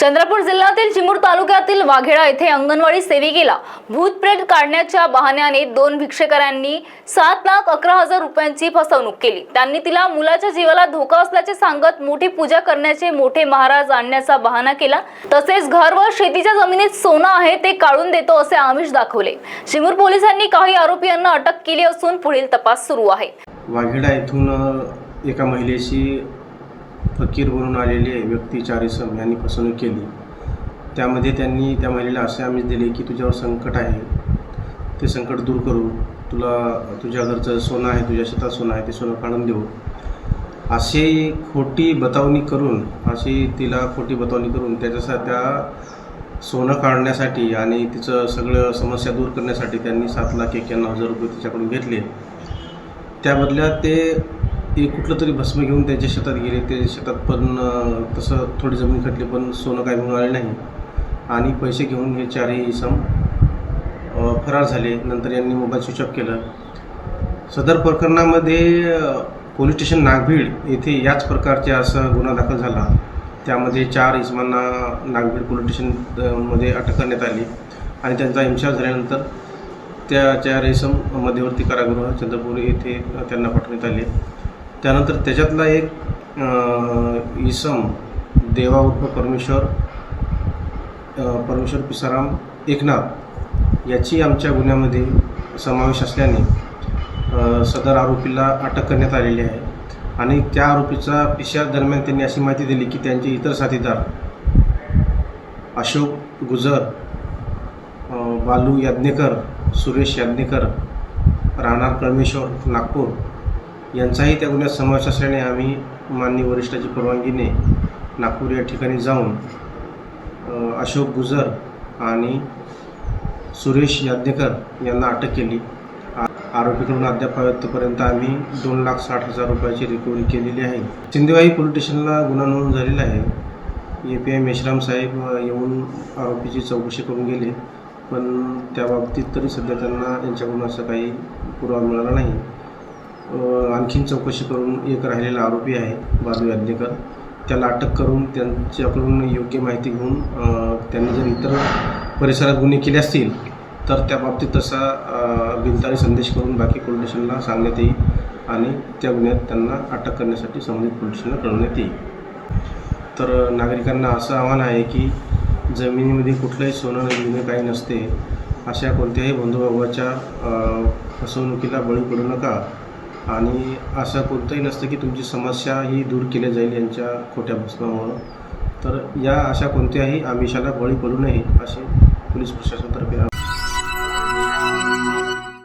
चंद्रपूर जिल्ह्यातील चिमूर तालुक्यातील वाघेडा येथे अंगणवाडी सेविकेला भूतप्रेत काढण्याच्या बहाण्याने दोन भिक्षेकऱ्यांनी सात लाख अकरा हजार रुपयांची फसवणूक केली. त्यांनी तिला मुलाच्या जीवाला धोका असल्याचे सांगत मोठी पूजा करण्याचे मोठे महाराज आणण्याचा बहाणा केला. तसेच घर व शेतीच्या जमिनीत सोनं आहे ते काढून देतो असे आमिष दाखवले. चिमूर पोलिसांनी काही आरोपींना अटक केली असून पुढील तपास सुरू आहे. वाघेडा येथून एका महिलेशी फकीर बनून आलेले व्यक्ती चारिसम यांनी फसवणूक केली. त्यामध्ये त्यांनी त्या महिलेला असे आमिष दिले की तुझ्यावर संकट आहे. ते संकट दूर करू. तुला तुझ्या घरचं सोनं आहे तुझ्या शेतात सोनं आहे ते सोनं काढून देऊ. अशी खोटी बतावणी करून अशी तिला खोटी बतावणी करून त्याच्यासा त्या सोनं काढण्यासाठी आणि तिचं सगळं समस्या दूर करण्यासाठी त्यांनी सात लाख एक्क्याण्णव हजार रुपये तिच्याकडून घेतले. त्या बदल्यात ते ते कुठलं तरी भस्म घेऊन त्यांच्या शेतात गेले ते शेतात पण तसं थोडी जमीन खटली पण सोनं काही आले नाही. आणि पैसे घेऊन हे चारही इसम फरार झाले. नंतर यांनी मोबाईल स्विच ऑफ केलं. सदर प्रकरणामध्ये पोलीस स्टेशन नागभीड येथे याच प्रकारचे असा गुन्हा दाखल झाला. त्यामध्ये चार इसमांना नागभीड पोलीस स्टेशनमध्ये अटक करण्यात आली. आणि त्यांचा हिंसा झाल्यानंतर त्या चार इसम मध्यवर्ती कारागृह चंद्रपूर येथे त्यांना पाठवण्यात आले. त्यानंतर त्याच्यातला एक इसम देवा उर्फ परमेश्वर परमेश्वर पिसाराम एकनाथ याची आमच्या गुन्ह्यामध्ये समावेश असल्याने सदर आरोपीला अटक करण्यात आलेली आहे. आणि त्या आरोपीचा पिशा दरम्यान त्यांनी अशी माहिती दिली की त्यांचे इतर साथीदार अशोक गुजर बालू याज्ञेकर सुरेश याज्ञेकर राहणार कळमेश्वर नागपूर यांचाही त्या गुन्ह्यात समावेश असल्याने आम्ही माननीय वरिष्ठाची परवानगीने नागपूर या ठिकाणी जाऊन अशोक गुजर आणि सुरेश याज्ञेकर यांना अटक केली. आ- आरोपीकडून अद्यापर्यंत आम्ही दोन लाख साठ हजार रुपयाची रिकव्हरी केलेली आहे. सिंदेवाई पोलीस स्टेशनला गुन्हा नोंद झालेला आहे. ए पी आय मेश्राम साहेब येऊन आरोपीची चौकशी करून गेले पण त्या बाबतीत तरी सध्या त्यांना यांच्याकडून असं काही पुरावा मिळाला नाही. आणखीन चौकशी करून एक राहिलेला आरोपी आहे बाजू याज्ञेकर. त्याला अटक करून त्यांच्याकडून योग्य माहिती घेऊन त्यांनी जर इतर परिसरात गुन्हे केले असतील तर त्या बाबतीत तसा बिनतारी संदेश करून बाकी पोलीस स्टेशनला सांगण्यात येईल आणि त्या गुन्ह्यात त्यांना अटक करण्यासाठी संबंधित पोलीस स्टेशनला कळवण्यात येईल. तर नागरिकांना असं आव्हान आहे की जमिनीमध्ये कुठलंही सोनं घेणं काही नसते अशा कोणत्याही बंधुभावाच्या फसवणुकीला बळी पडू नका. आणि असं कोणतंही नसतं की तुमची समस्या ही दूर केली जाईल यांच्या खोट्या भस्मामुळं. तर या अशा कोणत्याही आमिषाला बळी पडू नये असे पोलीस प्रशासनातर्फे